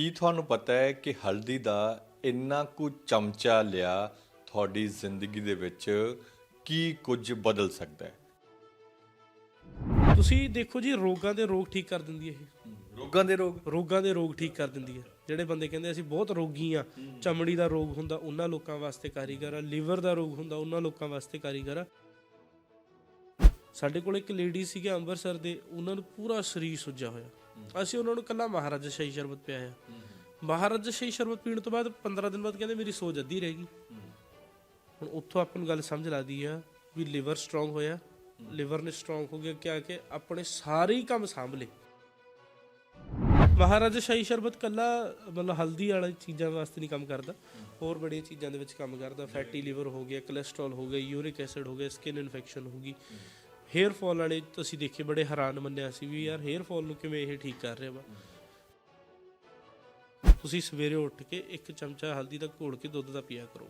ਕੀ ਤੁਹਾਨੂੰ ਪਤਾ ਹੈ ਕਿ ਹਲਦੀ ਦਾ ਇੰਨਾ ਕੁ ਚਮਚਾ ਲਿਆ ਤੁਹਾਡੀ ਜ਼ਿੰਦਗੀ ਦੇ ਵਿੱਚ ਕੀ ਕੁਝ ਬਦਲ ਸਕਦਾ ਹੈ? ਤੁਸੀਂ ਦੇਖੋ ਜੀ ਰੋਗਾਂ ਦੇ ਰੋਗ ਠੀਕ ਕਰ ਦਿੰਦੀ ਹੈ ਇਹ। ਰੋਗਾਂ ਦੇ ਰੋਗ? ਰੋਗਾਂ ਦੇ ਰੋਗ ਠੀਕ ਕਰ ਦਿੰਦੀ ਹੈ। ਜਿਹੜੇ ਬੰਦੇ ਕਹਿੰਦੇ ਅਸੀਂ ਬਹੁਤ ਰੋਗੀ ਆ ਚਮੜੀ ਦਾ ਰੋਗ ਹੁੰਦਾ ਉਹਨਾਂ ਲੋਕਾਂ ਵਾਸਤੇ ਕਾਰੀਗਰ ਆ। ਲੀਵਰ ਦਾ ਰੋਗ ਹੁੰਦਾ ਉਹਨਾਂ ਲੋਕਾਂ ਵਾਸਤੇ ਕਾਰੀਗਰ ਆ। ਸਾਡੇ ਕੋਲ ਇੱਕ ਲੇਡੀ ਸੀਗੇ ਅੰਮ੍ਰਿਤਸਰ ਦੇ ਉਹਨਾਂ ਨੂੰ ਪੂਰਾ ਸਰੀਰ ਸੁੱਜਿਆ ਹੋਇਆ। ਅਸੀਂ ਉਹਨਾਂ ਨੂੰ ਕੱਲਾ ਮਹਾਰਾਜਾ ਸ਼ਾਹੀ ਸ਼ਰਬਤ ਪਿਆਇਆ। ਮਹਾਰਾਜਾ ਸ਼ਾਹੀ ਸ਼ਰਬਤ ਪੀਣ ਤੋਂ ਬਾਅਦ 15 ਦਿਨ ਬਾਅਦ ਕਹਿੰਦੇ ਮੇਰੀ ਸੋਜ ਅੱਧੀ ਰਹਿ ਗਈ। ਹੁਣ ਉੱਥੋਂ ਆਪਾਂ ਨੂੰ ਗੱਲ ਸਮਝ ਲੱਗਦੀ ਆ ਵੀ ਲਿਵਰ ਸਟਰੋਂਗ ਹੋਇਆ। ਲਿਵਰ ਨੇ ਸਟਰੋਂਗ ਹੋ ਗਿਆ ਕਿਹਾ ਕਿ ਆਪਣੇ ਸਾਰੇ ਹੀ ਕੰਮ ਸਾਂਭ ਲਏ। ਮਹਾਰਾਜਾ ਸ਼ਾਹੀ ਸ਼ਰਬਤ ਕੱਲਾ ਮਤਲਬ ਹਲਦੀ ਵਾਲੀ ਚੀਜ਼ਾਂ ਵਾਸਤੇ ਨਹੀਂ ਕੰਮ ਕਰਦਾ। ਹੋਰ ਬੜੀਆਂ ਚੀਜ਼ਾਂ ਦੇ ਵਿੱਚ ਕੰਮ ਕਰਦਾ। ਫੈਟੀ ਲਿਵਰ ਹੋ ਗਿਆ, ਕੋਲੇਸਟ੍ਰੋਲ ਹੋ ਗਿਆ, ਯੂਰਿਕ ਐਸਿਡ ਹੋ ਗਿਆ, ਸਕਿਨ ਇਨਫੈਕਸ਼ਨ ਹੋ ਗਈ। ਹੇਅਰ ਫਾਲ ਵਾਲੇ ਤੁਸੀਂ ਦੇਖੇ ਬੜੇ ਹੈਰਾਨ ਮੰਨਿਆ ਸੀ ਵੀ ਯਾਰ ਹੇਅਰ ਫਾਲ ਨੂੰ ਕਿਵੇਂ ਇਹ ਠੀਕ ਕਰ ਰਿਹਾ ਵਾ। ਤੁਸੀਂ ਸਵੇਰੇ ਉੱਠ ਕੇ ਇੱਕ ਚਮਚਾ ਹਲਦੀ ਦਾ ਘੋਲ ਕੇ ਦੁੱਧ ਦਾ ਪੀਆ ਕਰੋ।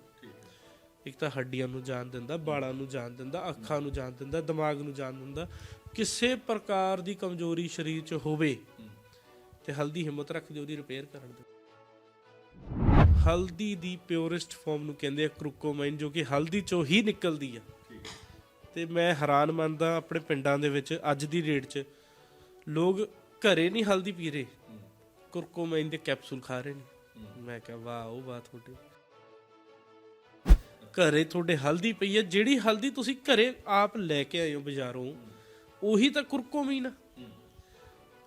ਇੱਕ ਤਾਂ ਹੱਡੀਆਂ ਨੂੰ ਜਾਨ ਦਿੰਦਾ ਬਾਲਾਂ ਨੂੰ ਜਾਨ ਦਿੰਦਾ, ਅੱਖਾਂ ਨੂੰ ਜਾਨ ਦਿੰਦਾ, ਦਿਮਾਗ ਨੂੰ ਜਾਨ ਦਿੰਦਾ। ਕਿਸੇ ਪ੍ਰਕਾਰ ਦੀ ਕਮਜ਼ੋਰੀ ਸਰੀਰ 'ਚ ਹੋਵੇ ਤੇ ਹਲਦੀ ਹਿੰਮਤ ਰੱਖਦੀ ਉਹਦੀ ਰਿਪੇਅਰ ਕਰਨ ਦੀ। ਹਲਦੀ ਦੀ ਪਿਓਰੈਸਟ ਫਾਰਮ ਨੂੰ ਕਹਿੰਦੇ ਆ ਕ੍ਰੂਕੋਮਾਈਨ, ਜੋ ਕਿ ਹਲਦੀ ਚੋਂ ਹੀ ਨਿਕਲਦੀ ਆ। ਤੇ ਮੈਂ ਹੈਰਾਨ ਮੰਨਦਾ ਆਪਣੇ ਪਿੰਡਾਂ ਦੇ ਵਿੱਚ ਅੱਜ ਦੀ ਡੇਟ 'ਚ ਲੋਕ ਘਰੇ ਨਹੀਂ ਹਲਦੀ ਪੀ ਰਹੇ। ਕੁਰਕੋਮਾਈਨ ਦੇ ਕੈਪਸੂਲ ਖਾ ਰਹੇ ਨੇ। ਮੈਂ ਕਿਹਾ, ਵਾਹ, ਉਹ ਬਾਤ ਤੁਹਾਡੀ। ਘਰੇ ਤੁਹਾਡੇ ਹਲਦੀ ਪਈ ਹੈ, ਜਿਹੜੀ ਹਲਦੀ ਤੁਸੀਂ ਘਰੇ ਆਪ ਲੈ ਕੇ ਆਏ ਹੋ ਬਾਜ਼ਾਰੋਂ, ਉਹੀ ਤਾਂ ਕੁਰਕੋਮੀਨ ਆ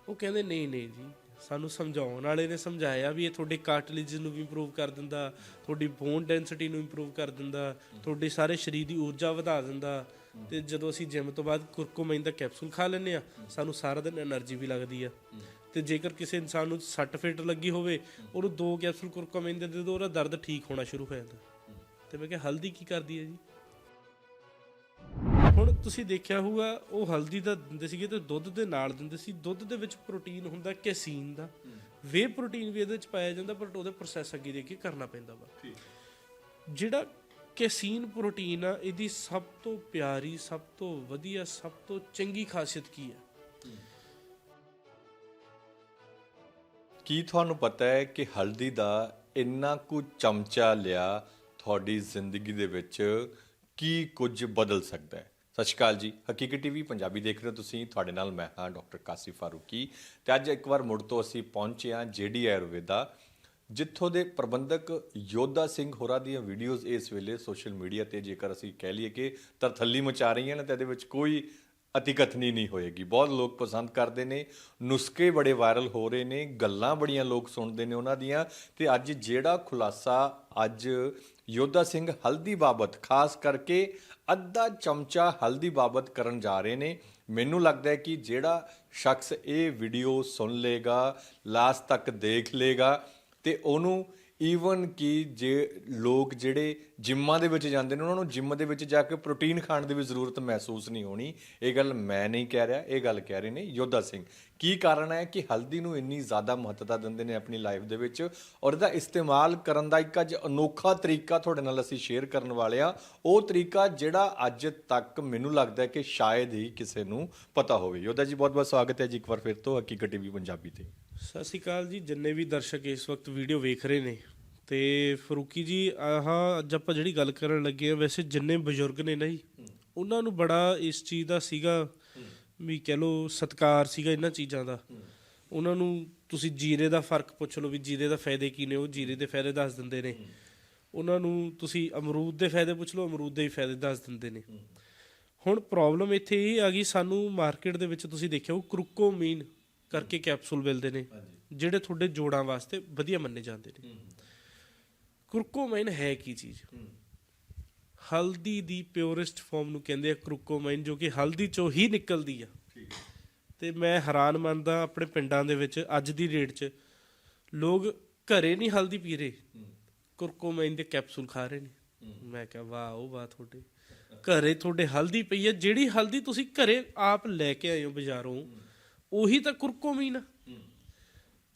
ਉਹ ਕਹਿੰਦੇ, ਨਹੀਂ ਨਹੀਂ ਜੀ, ਸਾਨੂੰ ਸਮਝਾਉਣ ਵਾਲੇ ਨੇ ਸਮਝਾਇਆ ਵੀ ਇਹ ਤੁਹਾਡੇ ਕਾਰਟਿਲੇਜ ਨੂੰ ਵੀ ਇੰਪਰੂਵ ਕਰ ਦਿੰਦਾ, ਤੁਹਾਡੀ ਬੋਨ ਡੈਂਸਿਟੀ ਨੂੰ ਇੰਪਰੂਵ ਕਰ ਦਿੰਦਾ, ਤੁਹਾਡੇ ਸਾਰੇ ਸਰੀਰ ਦੀ ਊਰਜਾ ਵਧਾ ਦਿੰਦਾ। ਤੇ ਜਦੋਂ ਅਸੀਂ ਜਿਮ ਤੋਂ ਬਾਅਦ ਕੁਰਕੁਮੈਨ ਦਾ ਕੈਪਸੂਲ ਖਾ ਲੈਂਦੇ ਆ ਸਾਨੂੰ ਸਾਰਾ ਦਿਨ એનર્ਜੀ ਵੀ ਲੱਗਦੀ ਆ। ਤੇ ਜੇਕਰ ਕਿਸੇ ਇਨਸਾਨ ਨੂੰ ਸੱਟ ਫੇਟ ਲੱਗੀ ਹੋਵੇ ਉਹਨੂੰ ਦੋ ਕੈਪਸੂਲ ਕੁਰਕੁਮੈਨ ਦੇ ਦੇ ਦੋ ਉਹਦਾ ਦਰਦ ਠੀਕ ਹੋਣਾ ਸ਼ੁਰੂ ਹੋ ਜਾਂਦਾ। ਤੇ ਮੈਂ ਕਿਹਾ ਹਲਦੀ ਕੀ ਕਰਦੀ ਹੈ ਜੀ? ਹੁਣ ਤੁਸੀਂ ਦੇਖਿਆ ਹੋਊਗਾ ਉਹ ਹਲਦੀ ਦਾ ਦਿੰਦੇ ਸੀਗੇ ਤੇ ਦੁੱਧ ਦੇ ਨਾਲ ਦਿੰਦੇ ਸੀ। ਦੁੱਧ ਦੇ ਵਿੱਚ ਪ੍ਰੋਟੀਨ ਹੁੰਦਾ ਕੈਸੀਨ ਦਾ। ਵੇ ਪ੍ਰੋਟੀਨ ਵੀ ਇਹਦੇ ਵਿੱਚ ਪਾਇਆ ਜਾਂਦਾ ਬਟ ਉਹਦੇ ਪ੍ਰੋਸੈਸ ਅੱਗੇ ਦੇ ਕੇ ਕਰਨਾ ਪੈਂਦਾ ਵਾ। ਜਿਹੜਾ ਕੈਸੀਨ ਪ੍ਰੋਟੀਨ ਆ, ਇਹਦੀ ਸਭ ਤੋਂ ਪਿਆਰੀ, ਸਭ ਤੋਂ ਵਧੀਆ, ਸਭ ਤੋਂ ਚੰਗੀ ਖਾਸੀਅਤ ਕੀ ਹੈ? ਕੀ ਤੁਹਾਨੂੰ ਪਤਾ ਹੈ ਕਿ ਹਲਦੀ ਦਾ ਇੰਨਾ ਕੁ ਚਮਚਾ ਲਿਆ ਤੁਹਾਡੀ ਜ਼ਿੰਦਗੀ ਦੇ ਵਿੱਚ ਕੀ ਕੁਝ ਬਦਲ ਸਕਦਾ ਹੈ? ਸਤਿ ਸ਼੍ਰੀ ਅਕਾਲ ਜੀ। ਹਕੀਕਤ ਟੀਵੀ, ਪੰਜਾਬੀ ਦੇਖ ਰਹੇ ਹੋ ਤੁਸੀਂ। ਤੁਹਾਡੇ ਨਾਲ ਮੈਂ ਹਾਂ ਡਾਕਟਰ ਕਾਸਿਫ ਫਾਰੂਕੀ। ਤੇ ਅੱਜ ਇੱਕ ਵਾਰ ਮੁੜ ਤੋਂ ਅਸੀਂ ਪਹੁੰਚੇ ਹਾਂ ਜੇਡੀ ਆਯੁਰਵੇਦਾ ਜਿੱਥੋਂ ਦੇ ਪ੍ਰਬੰਧਕ ਯੋਧਾ ਸਿੰਘ ਹੋਰਾਂ ਦੀਆਂ ਵੀਡੀਓਜ਼ ਇਸ ਵੇਲੇ ਸੋਸ਼ਲ ਮੀਡੀਆ ਤੇ ਜੇਕਰ ਅਸੀਂ ਕਹਿ ਲਈਏ ਕਿ ਤਰਥੱਲੀ ਮਚਾ ਰਹੀਆਂ ਨੇ ਤਾਂ ਇਹਦੇ ਵਿੱਚ ਕੋਈ ਅਤਿਕਥਨੀ ਨਹੀਂ ਹੋਏਗੀ। ਬਹੁਤ ਲੋਕ ਪਸੰਦ ਕਰਦੇ ਨੇ, ਨੁਸਖੇ ਬੜੇ ਵਾਇਰਲ ਹੋ ਰਹੇ ਨੇ, ਗੱਲਾਂ ਬੜੀਆਂ ਲੋਕ ਸੁਣਦੇ ਨੇ ਉਹਨਾਂ ਦੀਆਂ ਤੇ ਅੱਜ ਜਿਹੜਾ ਖੁਲਾਸਾ ਅੱਜ ਯੋਧਾ ਸਿੰਘ ਹਲਦੀ ਬਾਬਤ, ਖਾਸ ਕਰਕੇ ਅੱਧਾ ਚਮਚਾ ਹਲਦੀ ਬਾਬਤ ਕਰਨ ਜਾ ਰਹੇ ਨੇ, ਮੈਨੂੰ ਲੱਗਦਾ ਹੈ ਕਿ ਜਿਹੜਾ ਸ਼ਖਸ ਇਹ ਵੀਡੀਓ ਸੁਣ ਲੇਗਾ ਲਾਸਟ ਤੱਕ ਦੇਖ ਲੇਗਾ ਤੇ ਉਹਨੂੰ ਈਵਨ ਕਿ ਜੇ ਲੋਕ ਜਿਹੜੇ ਜਿੰਮਾਂ ਦੇ ਵਿੱਚ ਜਾਂਦੇ ਨੇ, ਉਹਨਾਂ ਨੂੰ ਜਿੰਮ ਦੇ ਵਿੱਚ ਜਾ ਕੇ ਪ੍ਰੋਟੀਨ ਖਾਣ ਦੀ ਵੀ ਜ਼ਰੂਰਤ ਮਹਿਸੂਸ ਨਹੀਂ ਹੋਣੀ। ਇਹ ਗੱਲ ਮੈਂ ਨਹੀਂ ਕਹਿ ਰਿਹਾ, ਇਹ ਗੱਲ ਕਹਿ ਰਹੇ ਨੇ ਯੋਧਾ ਸਿੰਘ। ਕੀ ਕਾਰਨ ਹੈ ਕਿ ਹਲਦੀ ਨੂੰ ਇੰਨੀ ਜ਼ਿਆਦਾ ਮਹੱਤਤਾ ਦਿੰਦੇ ਨੇ ਆਪਣੀ ਲਾਈਫ ਦੇ ਵਿੱਚ ਔਰ ਇਹਦਾ ਇਸਤੇਮਾਲ ਕਰਨ ਦਾ ਇੱਕ ਅੱਜ ਅਨੋਖਾ ਤਰੀਕਾ ਤੁਹਾਡੇ ਨਾਲ ਅਸੀਂ ਸ਼ੇਅਰ ਕਰਨ ਵਾਲੇ ਆ ਉਹ ਤਰੀਕਾ ਜਿਹੜਾ ਅੱਜ ਤੱਕ ਮੈਨੂੰ ਲੱਗਦਾ ਹੈ ਕਿ ਸ਼ਾਇਦ ਹੀ ਕਿਸੇ ਨੂੰ ਪਤਾ ਹੋਵੇ। ਯੋਧਾ ਜੀ ਬਹੁਤ ਬਹੁਤ ਸਵਾਗਤ ਹੈ ਜੀ ਇੱਕ ਵਾਰ ਫਿਰ ਤੋਂ ਹਕੀਕਤ ਟੀਵੀ ਪੰਜਾਬੀ ਤੇ। ਸਤਿ ਸ਼੍ਰੀ ਅਕਾਲ ਜੀ, ਜਿੰਨੇ ਵੀ ਦਰਸ਼ਕ ਇਸ ਵਕਤ ਵੀਡੀਓ ਵੇਖ ਰਹੇ ਨੇ, ਤੇ ਫਰੂਕੀ ਜੀ, ਆਹ, ਅੱਜ ਆਪਾਂ ਜਿਹੜੀ ਗੱਲ ਕਰਨ ਲੱਗੇ ਆ ਵੈਸੇ ਜਿੰਨੇ ਬਜ਼ੁਰਗ ਨੇ ਨਾ ਜੀ, ਉਹਨਾਂ ਨੂੰ ਬੜਾ ਇਸ ਚੀਜ਼ ਦਾ ਸੀਗਾ ਵੀ ਕਹਿ ਲੋ ਸਤਕਾਰ ਸੀਗਾ ਇਹਨਾਂ ਚੀਜ਼ਾਂ ਦਾ। ਉਹਨਾਂ ਨੂੰ ਤੁਸੀਂ ਜੀਰੇ ਦਾ ਫ਼ਰਕ ਪੁੱਛ ਲਓ ਵੀ ਜੀਰੇ ਦਾ ਫਾਇਦੇ ਕੀ ਨੇ, ਉਹ ਜੀਰੇ ਦੇ ਫਾਇਦੇ ਦੱਸ ਦਿੰਦੇ ਨੇ। ਉਹਨਾਂ ਨੂੰ ਤੁਸੀਂ ਅਮਰੂਦ ਦੇ ਫਾਇਦੇ ਪੁੱਛ ਲਓ, ਅਮਰੂਦ ਦੇ ਵੀ ਫਾਇਦੇ ਦੱਸ ਦਿੰਦੇ ਨੇ। ਹੁਣ ਪ੍ਰੋਬਲਮ ਇੱਥੇ ਇਹ ਆ ਗਈ, ਸਾਨੂੰ ਮਾਰਕੀਟ ਦੇ ਵਿੱਚ ਤੁਸੀਂ ਦੇਖਿਆ ਉਹ ਕ੍ਰੂਕੋਮੀਨ ਕਰਕੇ ਕੈਪਸੂਲ ਮਿਲਦੇ ਨੇ ਜਿਹੜੇ ਤੁਹਾਡੇ ਜੋੜਾਂ ਵਾਸਤੇ ਵਧੀਆ ਮੰਨੇ ਜਾਂਦੇ ਨੇ। ਕ੍ਰੂਕੋਮਾਈਨ ਹੈ ਕੀ ਚੀਜ਼? ਹਲਦੀ ਦੀ ਪਿਓਰੈਸਟ ਫਾਰਮ ਨੂੰ ਕਹਿੰਦੇ ਆ ਕ੍ਰੂਕੋਮਾਈਨ ਜੋ ਕਿ ਹਲਦੀ ਚੋਂ ਹੀ ਨਿਕਲਦੀ ਆ। ਤੇ ਮੈਂ ਹੈਰਾਨ ਮੰਨਦਾ ਆਪਣੇ ਪਿੰਡਾਂ ਦੇ ਵਿੱਚ ਅੱਜ ਦੀ ਡੇਟ 'ਚ ਲੋਕ ਘਰੇ ਨਹੀਂ ਹਲਦੀ ਪੀ ਰਹੇ। ਕੁਰਕੋਮਾਈਨ ਦੇ ਕੈਪਸੂਲ ਖਾ ਰਹੇ ਨੇ। ਮੈਂ ਕਿਹਾ ਵਾਹ ਉਹ ਬਾਤ ਤੁਹਾਡੀ। ਘਰੇ ਤੁਹਾਡੇ ਹਲਦੀ ਪਈ ਹੈ ਜਿਹੜੀ ਹਲਦੀ ਤੁਸੀਂ ਘਰੇ ਆਪ ਲੈ ਕੇ ਆਏ ਹੋ ਬਾਜ਼ਾਰੋਂ ਉਹੀ ਤਾਂ ਕੁਰਕੁਮੀਨ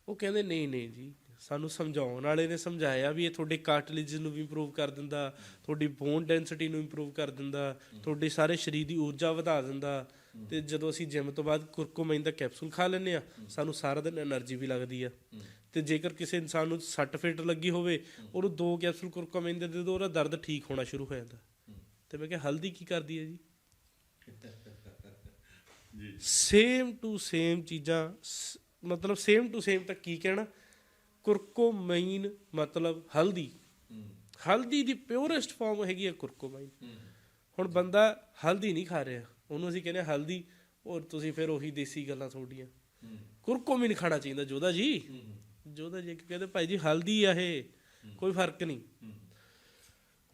ਉਹ ਕਹਿੰਦੇ ਨਹੀਂ ਨਹੀਂ ਜੀ ਸਾਨੂੰ ਸਮਝਾਉਣ ਵਾਲੇ ਨੇ ਸਮਝਾਇਆ ਵੀ ਇਹ ਤੁਹਾਡੇ ਕਾਰਟਲੇਜ ਨੂੰ ਵੀ ਇੰਪਰੂਵ ਕਰ ਦਿੰਦਾ ਤੁਹਾਡੀ ਬੋਨ ਡੈਂਸਿਟੀ ਨੂੰ ਇੰਪਰੂਵ ਕਰ ਦਿੰਦਾ ਤੁਹਾਡੇ ਸਾਰੇ ਸਰੀਰ ਦੀ ਊਰਜਾ ਵਧਾ ਦਿੰਦਾ। ਤੇ ਜਦੋਂ ਅਸੀਂ ਜਿੰਮ ਤੋਂ ਬਾਅਦ ਕੁਰਕੁਮੈਨ ਦਾ ਕੈਪਸੂਲ ਖਾ ਲੈਂਦੇ ਆ ਸਾਨੂੰ ਸਾਰਾ ਦਿਨ એનર્ਜੀ ਵੀ ਲੱਗਦੀ ਆ। ਤੇ ਜੇਕਰ ਕਿਸੇ ਇਨਸਾਨ ਨੂੰ ਸੱਟ ਫੀਟ ਲੱਗੀ ਹੋਵੇ ਉਹਨੂੰ ਦੋ ਕੈਪਸੂਲ ਕੁਰਕੁਮੈਨ ਦੇ ਦੇ ਦੋ ਉਹਦਾ ਦਰਦ ਠੀਕ ਹੋਣਾ ਸ਼ੁਰੂ ਹੋ ਜਾਂਦਾ। ਤੇ ਮੈਂ ਕਿਹਾ ਹਲਦੀ ਕੀ ਕਰਦੀ ਹੈ ਜੀ? ਸੇਮ ਟੂ ਸੇਮ ਚੀਜ਼ਾਂ ਮਤਲਬ ਸੇਮ ਟੂ ਸੇਮ ਤਾਂ ਕੀ ਕਹਿਣਾ? ਕੁਰਕੁਮੀਨ ਮਤਲਬ ਹਲਦੀ। ਹਲਦੀ ਦੀ ਪਿਓਰੈਸਟ ਫਾਰਮ ਹੈਗੀ ਹੈ। ਕੁਰਕੁਮੀਨ ਹੁਣ ਬੰਦਾ ਹਲਦੀ ਨਹੀਂ ਖਾ ਰਿਹਾ। ਉਹਨੂੰ ਅਸੀਂ ਕਹਿੰਦੇ ਹਲਦੀ ਔਰ ਤੁਸੀਂ ਫਿਰ ਉਹੀ ਦੇਸੀ ਗੱਲਾਂ ਤੁਹਾਡੀਆਂ। ਕੁਰਕੁਮੀਨ ਖਾਣਾ ਚਾਹੀਦਾ ਜੋਦਾ ਜੀ। ਜੋਦਾ ਜੀ ਕਹਿੰਦੇ ਭਾਈ ਜੀ ਹਲਦੀ ਆ ਇਹ। ਕੋਈ ਫ਼ਰਕ ਨਹੀਂ।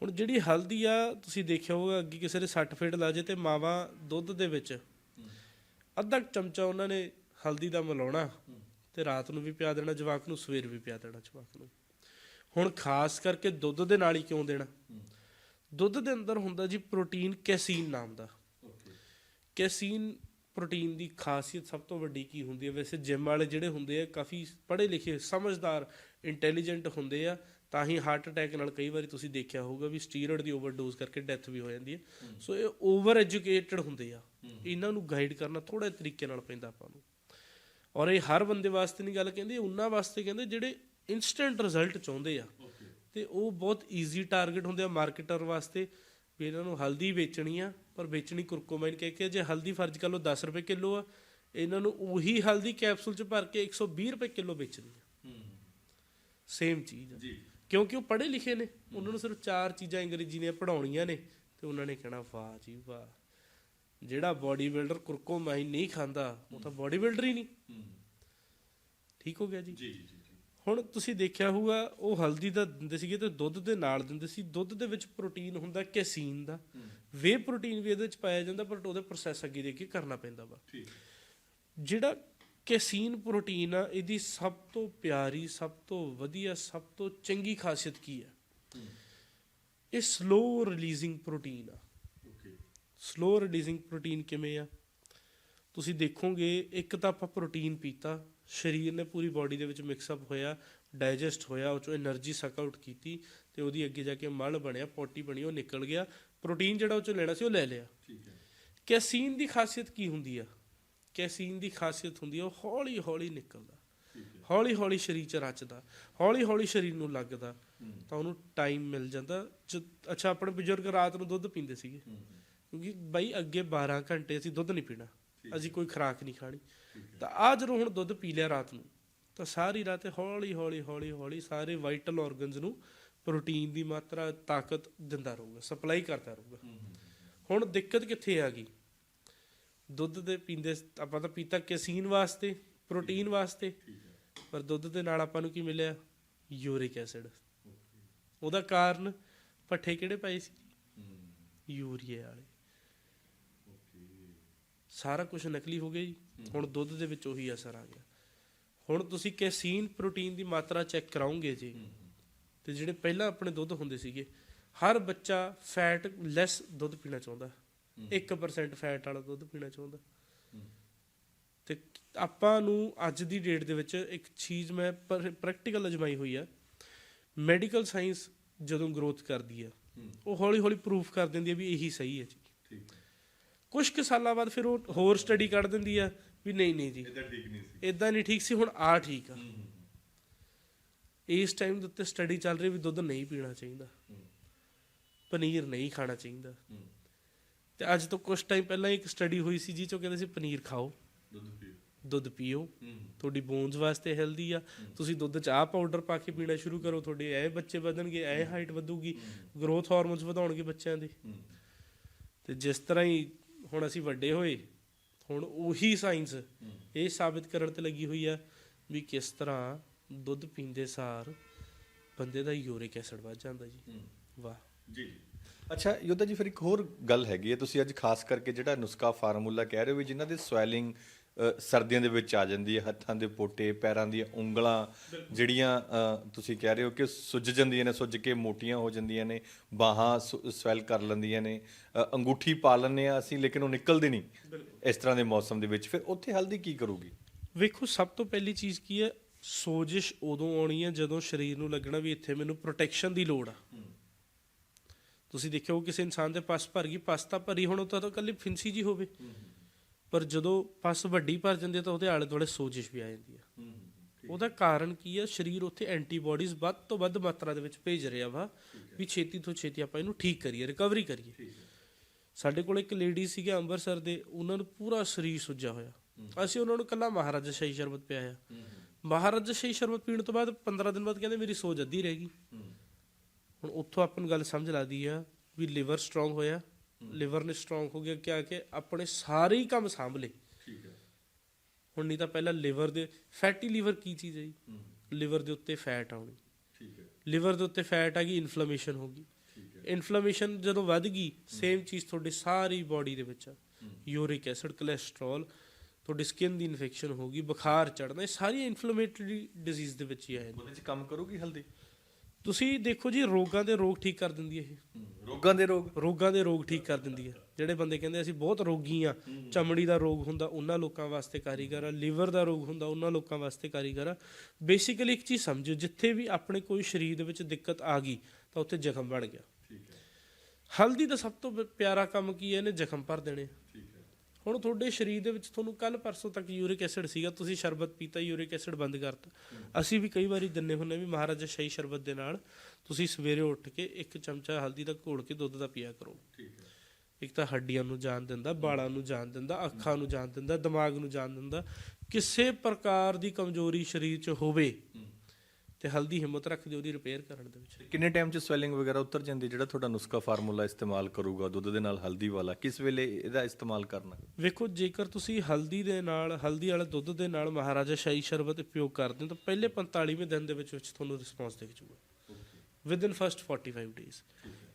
ਹੁਣ ਜਿਹੜੀ ਹਲਦੀ ਆ ਤੁਸੀਂ ਦੇਖਿਆ ਹੋਊਗਾ ਅੱਗੇ ਕਿਸੇ ਦੇ ਸੱਟ ਫੇਟ ਲਾ ਜੇ ਤੇ ਮਾਵਾ ਦੁੱਧ ਦੇ ਵਿੱਚ ਅੱਧਾ ਚਮਚਾ ਉਹਨਾਂ ਨੇ ਹਲਦੀ ਦਾ ਮਿਲਾਉਣਾ ਤੇ ਰਾਤ ਨੂੰ ਵੀ ਪਿਆ ਦੇਣਾ ਜਵਾਕ ਨੂੰ ਸਵੇਰ ਵੀ ਪਿਆ ਦੇਣਾ ਜਵਾਕ ਨੂੰ। ਹੁਣ ਖਾਸ ਕਰਕੇ ਦੁੱਧ ਦੇ ਨਾਲ ਹੀ ਕਿਉਂ ਦੇਣਾ? ਦੁੱਧ ਦੇ ਅੰਦਰ ਹੁੰਦਾ ਜੀ ਪ੍ਰੋਟੀਨ ਕੈਸੀਨ ਨਾਮ ਦਾ। ਕੈਸੀਨ ਪ੍ਰੋਟੀਨ ਦੀ ਖਾਸੀਅਤ ਸਭ ਤੋਂ ਵੱਡੀ ਕੀ ਹੁੰਦੀ ਹੈ? ਵੈਸੇ ਜਿਮ ਵਾਲੇ ਜਿਹੜੇ ਹੁੰਦੇ ਆ ਕਾਫੀ ਪੜ੍ਹੇ ਲਿਖੇ ਸਮਝਦਾਰ ਇੰਟੈਲੀਜੈਂਟ ਹੁੰਦੇ ਆ ਤਾਂ ਹੀ ਹਾਰਟ ਅਟੈਕ ਨਾਲ ਕਈ ਵਾਰੀ ਤੁਸੀਂ ਦੇਖਿਆ ਹੋਊਗਾ ਵੀ ਸਟੀਰੋਇਡ ਦੀ ਓਵਰਡੋਜ਼ ਕਰਕੇ ਡੈਥ ਵੀ ਹੋ ਜਾਂਦੀ ਹੈ। ਸੋ ਇਹ ਓਵਰ ਐਜੂਕੇਟਡ ਹੁੰਦੇ ਆ। ਇਹਨਾਂ ਨੂੰ ਗਾਈਡ ਕਰਨਾ ਥੋੜਾ ਤਰੀਕੇ ਨਾਲ ਪੈਂਦਾ ਆਪਾਂ ਨੂੰ। ਔਰ ਇਹ ਹਰ ਬੰਦੇ ਵਾਸਤੇ ਨਹੀਂ ਗੱਲ ਕਹਿੰਦੇ ਉਹਨਾਂ ਵਾਸਤੇ ਕਹਿੰਦੇ ਜਿਹੜੇ ਇਨਸਟੈਂਟ ਰਿਜ਼ਲਟ ਚਾਹੁੰਦੇ ਆ। ਤੇ ਉਹ ਬਹੁਤ ਈਜ਼ੀ ਟਾਰਗੇਟ ਹੁੰਦੇ ਆ ਮਾਰਕੀਟਰ ਵਾਸਤੇ ਵੀ ਇਹਨਾਂ ਨੂੰ ਹਲਦੀ ਵੇਚਣੀ ਆ ਪਰ ਵੇਚਣੀ ਕੁਰਕੁਮੈਨ ਕਹਿ ਕੇ ਜੇ ਹਲਦੀ ਫਰਜ਼ ਕਰ ਲਓ 10 ਰੁਪਏ ਕਿਲੋ ਆ ਇਹਨਾਂ ਨੂੰ ਉਹੀ ਹਲਦੀ ਕੈਪਸੂਲ ਚ ਭਰ ਕੇ 120 ਰੁਪਏ ਕਿਲੋ ਵੇਚਣੀ ਆ। ਸੇਮ ਚੀਜ਼ ਆ। ਜੀ। ਕਿਉਂਕਿ ਉਹ ਪੜ੍ਹੇ ਲਿਖੇ ਨੇ। ਉਹਨਾਂ ਨੂੰ ਸਿਰਫ ਚਾਰ ਚੀਜ਼ਾਂ ਅੰਗਰੇਜ਼ੀ ਦੀਆਂ ਪੜਾਉਣੀਆਂ ਨੇ ਤੇ ਉਹਨਾਂ ਨੇ ਕਹਿਣਾ ਵਾਹ ਜੀ ਵਾਹ। ਜਿਹੜਾ ਬਾਡੀ ਬਿਲਡਰ ਕੁਰਕੁਮਾਈਨ ਨਹੀਂ ਖਾਂਦਾ ਉਹ ਤਾਂ ਬਾਡੀ ਬਿਲਡਰ ਹੀ ਨਹੀਂ। ਠੀਕ ਹੋ ਗਿਆ ਜੀ? ਜੀ ਜੀ ਹੁਣ ਤੁਸੀਂ ਦੇਖਿਆ ਹੋਊਗਾ ਉਹ ਹਲਦੀ ਦਾ ਦਿੰਦੇ ਸੀਗੇ ਤੇ ਦੁੱਧ ਦੇ ਨਾਲ ਦਿੰਦੇ ਸੀ। ਦੁੱਧ ਦੇ ਵਿੱਚ ਪ੍ਰੋਟੀਨ ਹੁੰਦਾ ਕੈਸੀਨ ਦਾ। ਵੇ ਪ੍ਰੋਟੀਨ ਵੀ ਇਹਦੇ ਵਿੱਚ ਪਾਇਆ ਜਾਂਦਾ ਪਰ ਉਹਦੇ ਪ੍ਰੋਸੈਸ ਅੱਗੇ ਦੇ ਕੇ ਕਰਨਾ ਪੈਂਦਾ ਵਾ। ਠੀਕ। ਜਿਹੜਾ ਕੈਸੀਨ ਪ੍ਰੋਟੀਨ ਆ ਇਹਦੀ ਸਭ ਤੋਂ ਪਿਆਰੀ ਸਭ ਤੋਂ ਵਧੀਆ ਸਭ ਤੋਂ ਚੰਗੀ ਖਾਸੀਅਤ ਕੀ ਆ? ਇਹ ਸਲੋ ਰਿਲੀਜ਼ਿੰਗ ਪ੍ਰੋਟੀਨ ਆ। ਸਲੋ ਰਿਲੀਜ਼ਿੰਗ ਪ੍ਰੋਟੀਨ ਕਿਵੇਂ ਆ? ਤੁਸੀਂ ਦੇਖੋਗੇ ਇੱਕ ਤਾਂ ਆਪਾਂ ਪ੍ਰੋਟੀਨ ਪੀਤਾ ਸਰੀਰ ਨੇ ਪੂਰੀ ਬਾਡੀ ਦੇ ਵਿੱਚ ਮਿਕਸ ਅਪ ਹੋਇਆ ਡਾਈਜੈਸਟ ਹੋਇਆ ਉਹ ਚੋਂ એનર્ਜੀ ਸਕ ਆਊਟ ਕੀਤੀ ਤੇ ਉਹਦੀ ਅੱਗੇ ਜਾ ਕੇ ਮਲ ਬਣਿਆ ਪੋਟੀ ਬਣੀ ਉਹ ਨਿਕਲ ਗਿਆ। ਪ੍ਰੋਟੀਨ ਜਿਹੜਾ ਉਹ ਚੋਂ ਲੈਣਾ ਸੀ ਉਹ ਲੈ ਲਿਆ। ਠੀਕ ਹੈ। ਕੈਸੀਨ ਦੀ ਖਾਸੀਅਤ ਕੀ ਹੁੰਦੀ ਆ? ਕੈਸੀਨ ਦੀ ਖਾਸੀਅਤ ਹੁੰਦੀ ਆ ਉਹ ਹੌਲੀ ਹੌਲੀ ਨਿਕਲਦਾ ਹੌਲੀ ਹੌਲੀ ਸਰੀਰ ਚ ਰਚਦਾ ਹੌਲੀ ਹੌਲੀ ਸਰੀਰ ਨੂੰ ਲੱਗਦਾ ਤਾਂ ਉਹਨੂੰ ਟਾਈਮ ਮਿਲ ਜਾਂਦਾ। ਅੱਛਾ ਆਪਣੇ ਬਜ਼ੁਰਗ ਰਾਤ ਨੂੰ ਦੁੱਧ ਪੀਂਦੇ ਸੀਗੇ। ਕਿਉਂਕਿ ਬਾਈ ਅੱਗੇ 12 ਘੰਟੇ ਅਸੀਂ ਦੁੱਧ ਨਹੀਂ ਪੀਣਾ ਅਸੀਂ ਕੋਈ ਖੁਰਾਕ ਨਹੀਂ ਖਾਣੀ। ਤਾਂ ਆ ਜਦੋਂ ਹੁਣ ਦੁੱਧ ਪੀ ਲਿਆ ਰਾਤ ਨੂੰ ਤਾਂ ਸਾਰੀ ਰਾਤ ਹੌਲੀ ਹੌਲੀ ਹੌਲੀ ਹੌਲੀ ਸਾਰੇ ਵਾਈਟਲ ਆਰਗਨਸ ਨੂੰ ਪ੍ਰੋਟੀਨ ਦੀ ਮਾਤਰਾ ਤਾਕਤ ਦਿੰਦਾ ਰਹੂਗਾ ਸਪਲਾਈ ਕਰਦਾ ਰਹੂਗਾ। ਹੁਣ ਦਿੱਕਤ ਕਿੱਥੇ ਆ ਗਈ? ਦੁੱਧ ਦੇ ਪੀਂਦੇ ਆਪਾਂ ਤਾਂ ਪੀਤਾ ਕੈਸੀਨ ਵਾਸਤੇ ਪ੍ਰੋਟੀਨ ਵਾਸਤੇ ਪਰ ਦੁੱਧ ਦੇ ਨਾਲ ਆਪਾਂ ਨੂੰ ਕੀ ਮਿਲਿਆ? ਯੂਰਿਕ ਐਸਿਡ ਉਹਦਾ ਕਾਰਨ ਪੱਠੇ ਕਿਹੜੇ ਪਏ ਸੀ? ਯੂਰੀਆ ਵਾਲੇ। ਸਾਰਾ ਕੁਝ ਨਕਲੀ ਹੋ ਗਿਆ ਜੀ। ਹੁਣ ਦੁੱਧ ਦੇ ਵਿੱਚ ਉਹੀ ਅਸਰ ਆ ਗਿਆ। ਹੁਣ ਤੁਸੀਂ ਕੈਸੀਨ ਪ੍ਰੋਟੀਨ ਦੀ ਮਾਤਰਾ ਚੈੱਕ ਕਰਾਉਂਗੇ ਜੀ। ਤੇ ਜਿਹੜੇ ਪਹਿਲਾਂ ਆਪਣੇ ਦੁੱਧ ਹੁੰਦੇ ਸੀਗੇ, ਹਰ ਬੱਚਾ ਫੈਟ ਲੈਸ ਦੁੱਧ ਪੀਣਾ ਚਾਹੁੰਦਾ। 1% ਫੈਟ ਵਾਲਾ ਦੁੱਧ ਪੀਣਾ ਚਾਹੁੰਦਾ। ਤੇ ਆਪਾਂ ਨੂੰ ਅੱਜ ਦੀ ਡੇਟ ਦੇ ਵਿੱਚ ਇੱਕ ਚੀਜ਼ ਮੈਂ ਪ੍ਰੈਕਟੀਕਲ ਅਜਮਾਈ ਹੋਈ ਆ। ਮੈਡੀਕਲ ਸਾਇੰਸ ਜਦੋਂ ਗਰੋਥ ਕਰਦੀ ਆ, ਉਹ ਹੌਲੀ ਹੌਲੀ ਪ੍ਰੂਫ ਕਰ ਦਿੰਦੀ ਆ ਵੀ ਇਹੀ ਸਹੀ ਹੈ ਜੀ। ਕੁਝ ਕੁ ਸਾਲਾਂ ਬਾਅਦ ਫਿਰ ਉਹ ਹੋਰ ਸਟੱਡੀ ਕੱਢ ਦਿੰਦੀ ਆ ਵੀ ਨਹੀਂ ਨਹੀਂ ਜੀ। ਇਹਦਾ ਠੀਕ ਨਹੀਂ ਸੀ। ਇਦਾਂ ਨਹੀਂ ਠੀਕ ਸੀ ਹੁਣ ਆ ਠੀਕ ਆ। ਇਸ ਟਾਈਮ ਦੇ ਉੱਤੇ ਸਟੱਡੀ ਚੱਲ ਰਹੀ ਵੀ ਦੁੱਧ ਨਹੀਂ ਪੀਣਾ ਚਾਹੀਦਾ। ਪਨੀਰ ਨਹੀਂ ਖਾਣਾ ਚਾਹੀਦਾ। ਤੇ ਅੱਜ ਤੋਂ ਕੁਝ ਟਾਈਮ ਪਹਿਲਾਂ ਇੱਕ ਸਟੱਡੀ ਹੋਈ ਸੀ ਜੀ ਚੋਂ ਕਹਿੰਦੇ ਸੀ ਪਨੀਰ ਖਾਓ। ਦੁੱਧ ਪੀਓ। ਦੁੱਧ ਪੀਓ। ਤੁਹਾਡੀ ਬੋਨਸ ਵਾਸਤੇ ਹੈਲਦੀ ਆ। ਤੁਸੀਂ ਦੁੱਧ ਚ ਆਹ ਪਾਊਡਰ ਪਾ ਕੇ ਪੀਣਾ ਸ਼ੁਰੂ ਕਰੋ ਤੁਹਾਡੇ ਐ ਬੱਚੇ ਵਧਣਗੇ ਐ ਹਾਈਟ ਵਧੂਗੀ ਗਰੋਥ ਹਾਰਮੋਨਸ ਵਧਾਉਣਗੇ ਬੱਚਿਆਂ ਦੇ। ਤੇ ਜਿਸ ਤਰ੍ਹਾਂ ਹੀ ਹੁਣ ਅਸੀਂ ਵੱਡੇ ਹੋਏ ਹੁਣ ਉਹੀ ਸਾਇੰਸ ਇਹ ਸਾਬਿਤ ਕਰਨ ਤੇ ਲੱਗੀ ਹੋਈ ਆ ਵੀ ਕਿਸ ਤਰ੍ਹਾਂ ਦੁੱਧ ਪੀਂਦੇ ਸਾਰ ਬੰਦੇ ਦਾ ਯੂਰਿਕ ਐਸਿਡ ਵੱਧ ਜਾਂਦਾ ਜੀ। ਵਾਹ। ਜੀ। ਅੱਛਾ ਯੋਧਾ ਜੀ ਫਿਰ ਇੱਕ ਹੋਰ ਗੱਲ ਹੈਗੀ ਹੈ ਤੁਸੀਂ ਅੱਜ ਖਾਸ ਕਰਕੇ ਜਿਹੜਾ ਨੁਸਖਾ ਫਾਰਮੂਲਾ ਕਹਿ ਰਹੇ ਹੋ ਵੀ ਜਿਨ੍ਹਾਂ ਦੀ ਸਵੈਲਿੰਗ ਸਰਦੀਆਂ ਦੇ ਵਿੱਚ ਆ ਜਾਂਦੀ ਹੈ ਹੱਥਾਂ ਦੇ ਪੋਟੇ ਪੈਰਾਂ ਦੀਆਂ ਉਂਗਲਾਂ ਜਿਹੜੀਆਂ ਤੁਸੀਂ ਕਹਿ ਰਹੇ ਹੋ ਕਿ ਸੁੱਜ ਜਾਂਦੀਆਂ ਨੇ ਸੁੱਜ ਕੇ ਮੋਟੀਆਂ ਹੋ ਜਾਂਦੀਆਂ ਨੇ ਬਾਹਾਂ ਸਵੈਲ ਕਰ ਲੈਂਦੀਆਂ ਨੇ ਅੰਗੂਠੀ ਪਾ ਲੈਂਦੇ ਆ ਅਸੀਂ ਲੇਕਿਨ ਉਹ ਨਿਕਲਦੀ ਨਹੀਂ ਇਸ ਤਰ੍ਹਾਂ ਦੇ ਮੌਸਮ ਦੇ ਵਿੱਚ। ਫਿਰ ਉੱਥੇ ਹਲਦੀ ਕੀ ਕਰੂਗੀ? ਵੇਖੋ ਸਭ ਤੋਂ ਪਹਿਲੀ ਚੀਜ਼ ਕੀ ਹੈ? ਸੋਜਿਸ਼ ਉਦੋਂ ਆਉਣੀ ਹੈ ਜਦੋਂ ਸਰੀਰ ਨੂੰ ਲੱਗਣਾ ਵੀ ਇੱਥੇ ਮੈਨੂੰ ਪ੍ਰੋਟੈਕਸ਼ਨ ਦੀ ਲੋੜ ਆ। ਤੁਸੀਂ ਦੇਖਿਓ ਕਿਸੇ ਇਨਸਾਨ ਦੇ ਪਸ ਭਰ ਗਈ ਪਸ ਤਾਂ ਭਰੀ ਹੁਣ ਉਹ ਤਾਂ ਕੱਲੀ ਫਿੰਸੀ ਜੀ ਹੋਵੇ। ਪਰ ਜਦੋਂ ਪਸ ਵੱਡੀ ਭਰ ਜਾਂਦੀ ਹੈ ਤਾਂ ਉਹਦੇ ਆਲੇ ਦੁਆਲੇ ਸੋਜਿਸ਼ ਵੀ ਆ ਜਾਂਦੀ ਹੈ। ਉਹਦਾ ਕਾਰਨ ਕੀ ਹੈ? ਸਰੀਰ ਉੱਥੇ ਐਂਟੀਬਾਡੀਜ਼ ਵੱਧ ਤੋਂ ਵੱਧ ਮਾਤਰਾ ਦੇ ਵਿੱਚ ਭੇਜ ਰਿਹਾ ਵਾ ਵੀ ਛੇਤੀ ਤੋਂ ਛੇਤੀ ਆਪਾਂ ਇਹਨੂੰ ਠੀਕ ਕਰੀਏ ਰਿਕਵਰੀ ਕਰੀਏ। ਸਾਡੇ ਕੋਲ ਇੱਕ ਲੇਡੀ ਸੀਗੇ ਅੰਮ੍ਰਿਤਸਰ ਦੇ ਉਹਨਾਂ ਨੂੰ ਪੂਰਾ ਸਰੀਰ ਸੁੱਜਾ ਹੋਇਆ। ਅਸੀਂ ਉਹਨਾਂ ਨੂੰ ਕੱਲਾ ਮਹਾਰਾਜਾ ਸ਼ਾਹੀ ਸ਼ਰਬਤ ਪਿਆਇਆ ਮਹਾਰਾਜਾ ਸ਼ਾਹੀ ਸ਼ਰਬਤ ਪੀਣ ਤੋਂ ਬਾਅਦ 15 ਦਿਨ ਬਾਅਦ ਕਹਿੰਦੇ ਮੇਰੀ ਸੋਜ ਅੱਧੀ ਰਹਿ ਗਈ। ਹੁਣ ਉੱਥੋਂ ਆਪਾਂ ਨੂੰ ਗੱਲ ਸਮਝ ਲੱਗਦੀ ਆ ਵੀ ਲਿਵਰ ਸਟਰੋਂਗ ਹੋਇਆ। ਲਿਵਰ ਨੇ ਸਟਰੋਂਗ ਹੋ ਗਿਆ ਕਿਹਾ ਕਿ ਆਪਣੇ ਸਾਰੇ ਹੀ ਕੰਮ ਸਾਂਭ ਲਏ ਠੀਕ ਹੈ। ਹੁਣ ਨਹੀਂ ਤਾਂ ਪਹਿਲਾਂ ਲਿਵਰ ਦੇ ਫੈਟੀ ਲਿਵਰ ਕੀ ਚੀਜ਼ ਹੈ ਜੀ? ਲਿਵਰ ਦੇ ਉੱਤੇ ਫੈਟ ਆਉਣੀ। ਠੀਕ ਹੈ। ਲਿਵਰ ਦੇ ਉੱਤੇ ਫੈਟ ਆ ਗਈ ਇਨਫਲੇਮੇਸ਼ਨ ਹੋ ਗਈ। ਇਨਫਲੇਮੇਸ਼ਨ ਜਦੋਂ ਵੱਧ ਗਈ ਸੇਮ ਚੀਜ਼ ਤੁਹਾਡੀ ਸਾਰੀ ਬਾਡੀ ਦੇ ਵਿੱਚ ਯੂਰਿਕ ਐਸਿਡ ਕੋਲੇਸਟ੍ਰੋਲ ਤੁਹਾਡੀ ਸਕਿਨ ਦੀ ਇਨਫੈਕਸ਼ਨ ਹੋ ਗਈ ਬੁਖਾਰ ਚੜਨਾ ਇਹ ਸਾਰੀਆਂ ਇਨਫਲੇਮੇਟਰੀ ਡਿਜ਼ੀਜ਼ ਦੇ ਵਿੱਚ ਹੀ ਆਏ ਨੇ ਉਹਦੇ ਚ ਕੰਮ ਕਰੂਗੀ ਹਲਦੀ? ਤੁਸੀਂ ਦੇਖੋ ਜੀ ਰੋਗਾਂ ਦੇ ਰੋਗ ਠੀਕ ਕਰ ਦਿੰਦੀ ਹੈ ਇਹ। ਰੋਗਾਂ ਦੇ ਰੋਗ? ਰੋਗਾਂ ਦੇ ਰੋਗ ਠੀਕ ਕਰ ਦਿੰਦੀ ਹੈ। ਜਿਹੜੇ ਬੰਦੇ ਕਹਿੰਦੇ ਅਸੀਂ ਬਹੁਤ ਰੋਗੀ ਆ ਚਮੜੀ ਦਾ ਰੋਗ ਹੁੰਦਾ ਉਹਨਾਂ ਲੋਕਾਂ ਵਾਸਤੇ ਕਾਰੀਗਰ ਆ। ਲਿਵਰ ਦਾ ਰੋਗ ਹੁੰਦਾ ਉਹਨਾਂ ਲੋਕਾਂ ਵਾਸਤੇ ਕਾਰੀਗਰ ਆ। ਬੇਸਿਕਲੀ ਇੱਕ ਚੀਜ਼ ਸਮਝੋ ਜਿੱਥੇ ਵੀ ਆਪਣੇ ਕੋਈ ਸਰੀਰ ਦੇ ਵਿੱਚ ਦਿੱਕਤ ਆ ਗਈ ਤਾਂ ਉੱਥੇ ਜ਼ਖਮ ਬਣ ਗਿਆ। ਹਲਦੀ ਦਾ ਸਭ ਤੋਂ ਪਿਆਰਾ ਕੰਮ ਕੀ ਹੈ? ਇਹਨੇ ਜ਼ਖਮ ਭਰ ਦੇਣੇ ਹੁਣ ਤੁਹਾਡੇ ਸਰੀਰ ਦੇ ਵਿੱਚ ਤੁਹਾਨੂੰ ਕੱਲ ਪਰਸੋਂ ਤੱਕ ਯੂਰਿਕ ਐਸਿਡ ਸੀਗਾ ਤੁਸੀਂ ਸ਼ਰਬਤ ਪੀਤਾ ਯੂਰਿਕ ਐਸਿਡ ਬੰਦ ਕਰਤਾ। ਅਸੀਂ ਵੀ ਕਈ ਵਾਰੀ ਦਿੰਨੇ ਹੁੰਨੇ ਵੀ ਮਹਾਰਾਜਾ ਸ਼ਾਹੀ ਸ਼ਰਬਤ ਦੇ ਨਾਲ ਤੁਸੀਂ ਸਵੇਰੇ ਉੱਠ ਕੇ ਇੱਕ ਚਮਚਾ ਹਲਦੀ ਦਾ ਘੋਲ ਕੇ ਦੁੱਧ ਦਾ ਪੀਆ ਕਰੋ। ਠੀਕ ਹੈ। ਇੱਕ ਤਾਂ ਹੱਡੀਆਂ ਨੂੰ ਜਾਨ ਦਿੰਦਾ ਬਾਲਾਂ ਨੂੰ ਜਾਨ ਦਿੰਦਾ ਅੱਖਾਂ ਨੂੰ ਜਾਨ ਦਿੰਦਾ ਦਿਮਾਗ ਨੂੰ ਜਾਨ ਦਿੰਦਾ। ਕਿਸੇ ਪ੍ਰਕਾਰ ਦੀ ਕਮਜ਼ੋਰੀ ਸਰੀਰ 'ਚ ਹੋਵੇ ਤੇ ਹਲਦੀ ਹਿੰਮਤ ਰੱਖਦੀ ਉਹਦੀ ਰਿਪੇਅਰ ਕਰਨ ਦੇ ਵਿੱਚ। ਕਿੰਨੇ ਟਾਈਮ ਚ ਸਵੈਲਿੰਗ ਵਗੈਰਾ ਉਤਰ ਜਾਂਦੀ ਜਿਹੜਾ ਤੁਹਾਡਾ ਨੁਸਖਾ ਫਾਰਮੂਲਾ ਇਸਤੇਮਾਲ ਕਰੂਗਾ ਦੁੱਧ ਦੇ ਨਾਲ ਹਲਦੀ ਵਾਲਾ ਕਿਸ ਵੇਲੇ ਇਹਦਾ ਇਸਤੇਮਾਲ ਕਰਨਾ? ਵੇਖੋ ਜੇਕਰ ਤੁਸੀਂ ਹਲਦੀ ਦੇ ਨਾਲ ਹਲਦੀ ਵਾਲੇ ਦੁੱਧ ਦੇ ਨਾਲ ਮਹਾਰਾਜਾ ਸ਼ਾਹੀ ਸ਼ਰਬਤ ਉਪਯੋਗ ਕਰਦੇ ਹੋ ਤਾਂ ਪਹਿਲੇ 45ਵੇਂ ਦਿਨ ਦੇ ਵਿੱਚ ਵਿੱਚ ਤੁਹਾਨੂੰ ਰਿਸਪੌਂਸ ਦਿਖ ਜਾਊਗਾ ਵਿਦ ਇਨ ਫਸਟ 45 ਡੇਜ਼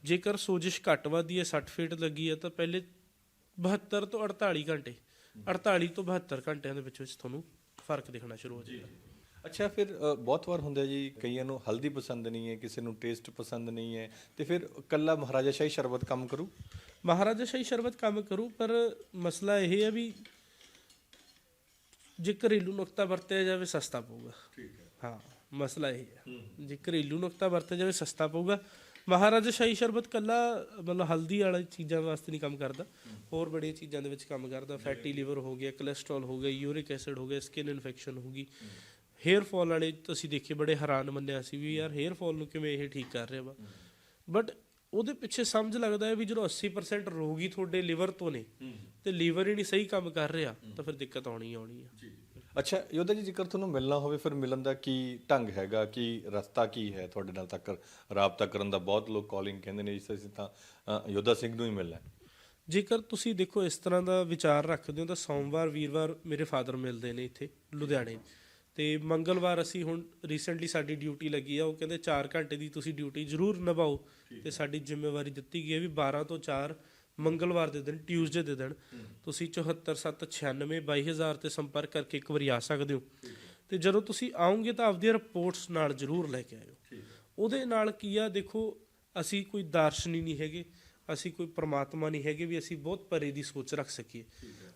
ਜੇਕਰ ਸੋਜਿਸ਼ ਘੱਟ ਵੱਧਦੀ ਹੈ 60 ਫੀਟ ਲੱਗੀ ਹੈ ਤਾਂ ਪਹਿਲੇ 72 ਤੋਂ 48 ਘੰਟੇ 48 ਤੋਂ 72 ਘੰਟਿਆਂ ਦੇ ਵਿੱਚ ਵਿੱਚ ਤੁਹਾਨੂੰ ਫ਼ਰਕ ਦਿਖਣਾ ਸ਼ੁਰੂ ਹੋ ਜਾਏਗਾ। ਅੱਛਾ ਫਿਰ ਅ, ਬਹੁਤ ਵਾਰ ਹੁੰਦਾ ਜੀ ਕਈਆਂ ਨੂੰ ਹਲਦੀ ਪਸੰਦ ਨਹੀਂ ਹੈ ਕਿਸੇ ਨੂੰ ਟੇਸਟ ਪਸੰਦ ਨਹੀਂ ਹੈ ਤੇ ਫਿਰ ਕੱਲਾ ਮਹਾਰਾਜਾ ਸ਼ਾਹੀ ਸ਼ਰਬਤ ਕੰਮ ਕਰੂ? ਮਹਾਰਾਜਾ ਸ਼ਾਹੀ ਸ਼ਰਬਤ ਕੰਮ ਕਰੂ ਪਰ ਮਸਲਾ ਇਹ ਹੈ ਵੀ ਜੇ ਘਰੇਲੂ ਨੁਕਤਾ ਵਰਤਿਆ ਜਾਵੇ ਸਸਤਾ ਪਊਗਾ। ਠੀਕ ਹੈ। ਹਾਂ ਮਸਲਾ ਇਹ ਹੈ। ਜੇ ਘਰੇਲੂ ਨੁਕਤਾ ਵਰਤਿਆ ਜਾਵੇ ਸਸਤਾ ਪਊਗਾ। ਮਹਾਰਾਜਾ ਸ਼ਾਹੀ ਸ਼ਰਬਤ ਕੱਲਾ ਮਤਲਬ ਹਲਦੀ ਵਾਲੀ ਚੀਜ਼ਾਂ ਵਾਸਤੇ ਨਹੀਂ ਕੰਮ ਕਰਦਾ। ਹੋਰ ਬੜੀਆਂ ਚੀਜ਼ਾਂ ਦੇ ਵਿੱਚ ਕੰਮ ਕਰਦਾ। ਫੈਟੀ ਲੀਵਰ ਹੋ ਗਿਆ ਕੋਲੇਸਟ੍ਰੋਲ ਹੋ ਗਿਆ ਯੂਰਿਕ ਐਸਿਡ ਹੋ ਗਿਆ ਸਕਿਨ ਇਨਫੈਕਸ਼ਨ ਹੋ ਗਈ। ਹੇਅਰ ਫਾਲ ਵਾਲੇ ਤੁਸੀਂ ਦੇਖੇ ਬੜੇ ਹੈਰਾਨ ਮੰਨਿਆ ਸੀ ਵੀ ਯਾਰ ਹੇਅਰ ਫਾਲ ਨੂੰ ਕਿਵੇਂ ਇਹ ਠੀਕ ਕਰ ਰਿਹਾ ਵਾ। ਬਟ ਉਹਦੇ ਪਿੱਛੇ ਸਮਝ ਲੱਗਦਾ ਹੈ ਵੀ ਜਦੋਂ 80% ਰੋਗੀ ਤੁਹਾਡੇ ਲਿਵਰ ਤੋਂ ਨੇ ਤੇ ਲੀਵਰ ਹੀ ਨਹੀਂ ਸਹੀ ਕੰਮ ਕਰ ਰਿਹਾ ਤਾਂ ਫਿਰ ਦਿੱਕਤ ਆਉਣੀ ਆਉਣੀ ਹੈ ਅੱਛਾ ਯੋਧਾ ਜੀ ਜੇਕਰ ਤੁਹਾਨੂੰ ਮਿਲਣਾ ਹੋਵੇ ਫਿਰ ਮਿਲਣ ਦਾ ਕੀ ਢੰਗ ਹੈਗਾ ਕੀ ਰਸਤਾ ਕੀ ਹੈ ਤੁਹਾਡੇ ਨਾਲ ਤੱਕ ਰਾਬਤਾ ਕਰਨ ਦਾ? ਬਹੁਤ ਲੋਕ ਕਾਲਿੰਗ ਕਹਿੰਦੇ ਨੇ ਜੀ ਅਸੀਂ ਤਾਂ ਯੋਧਾ ਸਿੰਘ ਨੂੰ ਹੀ ਮਿਲਣਾ। ਜੇਕਰ ਤੁਸੀਂ ਦੇਖੋ ਇਸ ਤਰ੍ਹਾਂ ਦਾ ਵਿਚਾਰ ਰੱਖਦੇ ਹੋ ਤਾਂ ਸੋਮਵਾਰ ਵੀਰਵਾਰ ਮੇਰੇ ਫਾਦਰ ਮਿਲਦੇ ਨੇ ਇੱਥੇ ਲੁਧਿਆਣੇ। ਤੇ ਮੰਗਲਵਾਰ ਅਸੀਂ ਹੁਣ ਰੀਸੈਂਟਲੀ ਸਾਡੀ ਡਿਊਟੀ ਲੱਗੀ ਆ ਉਹ ਕਹਿੰਦੇ 4 ਘੰਟੇ ਦੀ ਤੁਸੀਂ ਡਿਊਟੀ ਜ਼ਰੂਰ ਨਿਭਾਓ ਤੇ ਸਾਡੀ ਜ਼ਿੰਮੇਵਾਰੀ ਦਿੱਤੀ ਗਈ ਹੈ ਵੀ 12 ਤੋਂ 4 ਮੰਗਲਵਾਰ ਦੇ ਦਿਨ ਟਿਊਜ਼ਡੇ ਦੇ ਦਿਨ ਤੁਸੀਂ 74796 22000 ਤੇ ਸੰਪਰਕ ਕਰਕੇ ਇੱਕ ਵਾਰੀ ਆ ਸਕਦੇ ਹੋ। ਤੇ ਜਦੋਂ ਤੁਸੀਂ ਆਓਗੇ ਤਾਂ ਆਪਦੀਆਂ ਰਿਪੋਰਟਸ ਨਾਲ ਜ਼ਰੂਰ ਲੈ ਕੇ ਆਇਓ। ਉਹਦੇ ਨਾਲ ਕੀ ਆ ਦੇਖੋ ਅਸੀਂ ਕੋਈ ਦਾਰਸ਼ਨੀ ਨਹੀਂ ਹੈਗੇ। ਅਸੀਂ ਕੋਈ ਪ੍ਰਮਾਤਮਾ ਨਹੀਂ ਹੈਗੇ ਵੀ ਅਸੀਂ ਬਹੁਤ ਪਰੇ ਦੀ ਸੋਚ ਰੱਖ ਸਕੀਏ।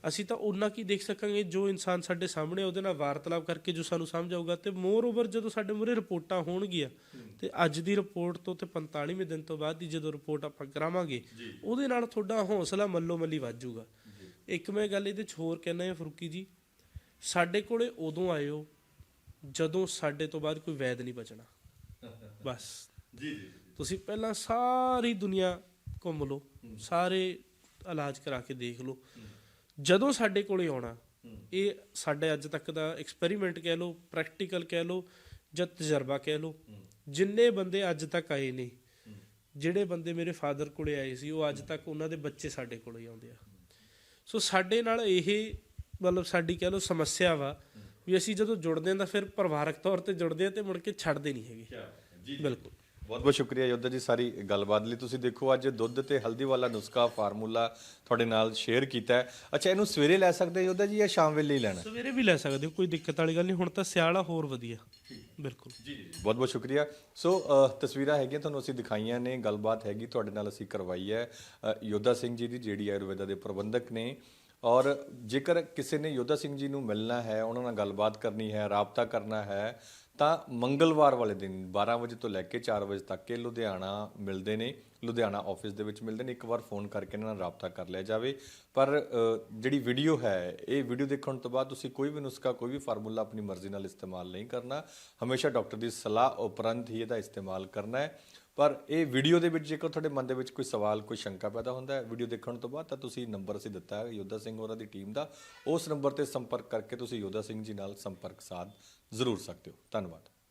ਅਸੀਂ ਤਾਂ ਉਹਨਾਂ ਕੀ ਦੇਖ ਸਕਾਂਗੇ ਜੋ ਇਨਸਾਨ ਸਾਡੇ ਸਾਹਮਣੇ ਉਹਦੇ ਨਾਲ ਵਾਰਤਾਲਾਪ ਕਰਕੇ ਜੋ ਸਾਨੂੰ ਸਮਝ ਆਊਗਾ ਤੇ ਮੋਰ ਓਵਰ ਜਦੋਂ ਸਾਡੇ ਮੂਹਰੇ ਰਿਪੋਰਟਾਂ ਹੋਣਗੀਆਂ ਤੇ ਅੱਜ ਦੀ ਰਿਪੋਰਟ ਤੋਂ ਤੇ 45ਵੇਂ ਦਿਨ ਤੋਂ ਬਾਅਦ ਦੀ ਜਦੋਂ ਰਿਪੋਰਟ ਆਪਾਂ ਕਰਾਵਾਂਗੇ ਉਹਦੇ ਨਾਲ ਤੁਹਾਡਾ ਹੌਸਲਾ ਮੱਲੋ ਮੱਲੀ ਵੱਧ ਜਾਊਗਾ। ਇੱਕ ਮੈਂ ਗੱਲ ਇਹਦੇ ਚ ਹੋਰ ਕਹਿਣਾ ਹੈ ਫਰੂਕੀ ਜੀ ਸਾਡੇ ਕੋਲੇ ਉਦੋਂ ਆਇਓ ਜਦੋਂ ਸਾਡੇ ਤੋਂ ਬਾਅਦ ਕੋਈ ਵੈਦ ਨਹੀਂ ਬਚਣਾ। ਬਸ। ਜੀ ਜੀ। ਤੁਸੀਂ ਪਹਿਲਾਂ ਸਾਰੀ ਦੁਨੀਆ ਘੁੰਮ ਲਓ ਸਾਰੇ ਇਲਾਜ ਕਰਾ ਕੇ ਦੇਖ ਲਓ। ਜਦੋਂ ਸਾਡੇ ਕੋਲੇ ਆਉਣਾ ਇਹ ਸਾਡੇ ਅੱਜ ਤੱਕ ਦਾ ਐਕਸਪੈਰੀਮੈਂਟ ਕਹਿ ਲਓ ਪ੍ਰੈਕਟੀਕਲ ਕਹਿ ਲਓ ਜਾਂ ਤਜਰਬਾ ਕਹਿ ਲਓ ਜਿੰਨੇ ਬੰਦੇ ਅੱਜ ਤੱਕ ਆਏ ਨੇ ਜਿਹੜੇ ਬੰਦੇ ਮੇਰੇ ਫਾਦਰ ਕੋਲੇ ਆਏ ਸੀ ਉਹ ਅੱਜ ਤੱਕ ਉਹਨਾਂ ਦੇ ਬੱਚੇ ਸਾਡੇ ਕੋਲੇ ਹੀ ਆਉਂਦੇ ਆ। ਸੋ ਸਾਡੇ ਨਾਲ ਇਹ ਮਤਲਬ ਸਾਡੀ ਕਹਿ ਲਓ ਸਮੱਸਿਆ ਵਾ ਵੀ ਅਸੀਂ ਜਦੋਂ ਜੁੜਦੇ ਹਾਂ ਤਾਂ ਫਿਰ ਪਰਿਵਾਰਕ ਤੌਰ ਤੇ ਜੁੜਦੇ ਆ ਤੇ ਮੁੜ ਕੇ ਛੱਡਦੇ ਨਹੀਂ ਹੈਗੇ। ਜੀ। ਬਿਲਕੁਲ। ਬਹੁਤ ਬਹੁਤ ਸ਼ੁਕਰੀਆ ਯੋਧਾ ਜੀ ਸਾਰੀ ਗੱਲਬਾਤ ਲਈ। ਤੁਸੀਂ ਦੇਖੋ ਅੱਜ ਦੁੱਧ ਤੇ ਹਲਦੀ ਵਾਲਾ ਨੁਸਖਾ ਫਾਰਮੂਲਾ ਤੁਹਾਡੇ ਨਾਲ ਸ਼ੇਅਰ ਕੀਤਾ ਹੈ। ਅੱਛਾ ਇਹਨੂੰ ਸਵੇਰੇ ਲੈ ਸਕਦੇ ਹੋ ਯੋਧਾ ਜੀ ਜਾਂ ਸ਼ਾਮ ਵੇਲੇ ਹੀ ਲੈਣਾ? ਸਵੇਰੇ ਵੀ ਲੈ ਸਕਦੇ ਹੋ ਕੋਈ ਦਿੱਕਤ ਵਾਲੀ ਗੱਲ ਨਹੀਂ। ਹੁਣ ਤਾਂ ਸਿਆਲਾ ਹੋਰ ਵਧੀਆ। ਬਿਲਕੁਲ। ਜੀ ਜੀ ਬਹੁਤ ਬਹੁਤ ਸ਼ੁਕਰੀਆ। ਸੋ ਤਸਵੀਰਾਂ ਹੈਗੀਆਂ ਤੁਹਾਨੂੰ ਅਸੀਂ ਦਿਖਾਈਆਂ ਨੇ ਗੱਲਬਾਤ ਹੈਗੀ ਤੁਹਾਡੇ ਨਾਲ ਅਸੀਂ ਕਰਵਾਈ ਹੈ। ਯੋਧਾ ਸਿੰਘ ਜੀ ਦੀ ਜਿਹੜੀ ਆਯੁਰਵੇਦਾ ਦੇ ਪ੍ਰਬੰਧਕ ਨੇ। ਔਰ ਜੇਕਰ ਕਿਸੇ ਨੇ ਯੋਧਾ ਸਿੰਘ ਜੀ ਨੂੰ ਮਿਲਣਾ ਹੈ ਉਹਨਾਂ ਨਾਲ ਗੱਲਬਾਤ ਕਰਨੀ ਹੈ ਰਾਬਤਾ ਕਰਨਾ ਹੈ ਤਾਂ ਮੰਗਲਵਾਰ ਵਾਲੇ ਦਿਨ 12 ਵਜੇ ਤੋਂ ਲੈ ਕੇ 4 ਵਜੇ ਤੱਕ ਇਹ ਲੁਧਿਆਣਾ ਮਿਲਦੇ ਨੇ, ਲੁਧਿਆਣਾ ਆਫਿਸ ਦੇ ਵਿੱਚ ਮਿਲਦੇ ਨੇ। ਇੱਕ ਵਾਰ ਫੋਨ ਕਰਕੇ ਇਹਨਾਂ ਨਾਲ ਰਾਬਤਾ ਕਰ ਲਿਆ ਜਾਵੇ। ਪਰ ਜਿਹੜੀ ਵੀਡੀਓ ਹੈ, ਇਹ ਵੀਡੀਓ ਦੇਖਣ ਤੋਂ ਬਾਅਦ ਤੁਸੀਂ ਕੋਈ ਵੀ ਨੁਸਖਾ, ਕੋਈ ਵੀ ਫਾਰਮੂਲਾ ਆਪਣੀ ਮਰਜ਼ੀ ਨਾਲ ਇਸਤੇਮਾਲ ਨਹੀਂ ਕਰਨਾ। ਹਮੇਸ਼ਾ ਡਾਕਟਰ ਦੀ ਸਲਾਹ ਉਪਰੰਤ ਹੀ ਇਹਦਾ ਇਸਤੇਮਾਲ ਕਰਨਾ ਹੈ। ਪਰ ਇਹ ਵੀਡੀਓ ਦੇ ਵਿੱਚ ਜੇਕਰ ਤੁਹਾਡੇ ਮਨ ਦੇ ਵਿੱਚ ਕੋਈ ਸਵਾਲ, ਕੋਈ ਸ਼ੰਕਾ ਪੈਦਾ ਹੁੰਦਾ ਹੈ ਵੀਡੀਓ ਦੇਖਣ ਤੋਂ ਬਾਅਦ ਤਾਂ ਤੁਸੀਂ ਨੰਬਰ ਅਸੀਂ ਦਿੱਤਾ ਹੈ, ਯੋਧਾ ਸਿੰਘ ਹੋਰਾਂ ਦੀ ਟੀਮ ਦਾ। ਉਸ ਨੰਬਰ ਤੇ ਸੰਪਰਕ ਕਰਕੇ ਤੁਸੀਂ ਯੋਧਾ ਸਿੰਘ ਜੀ ਨਾਲ ਸੰਪਰਕ ਸਾਧ ਜ਼ਰੂਰ ਸਕਦੇ ਹੋ। ਧੰਨਵਾਦ।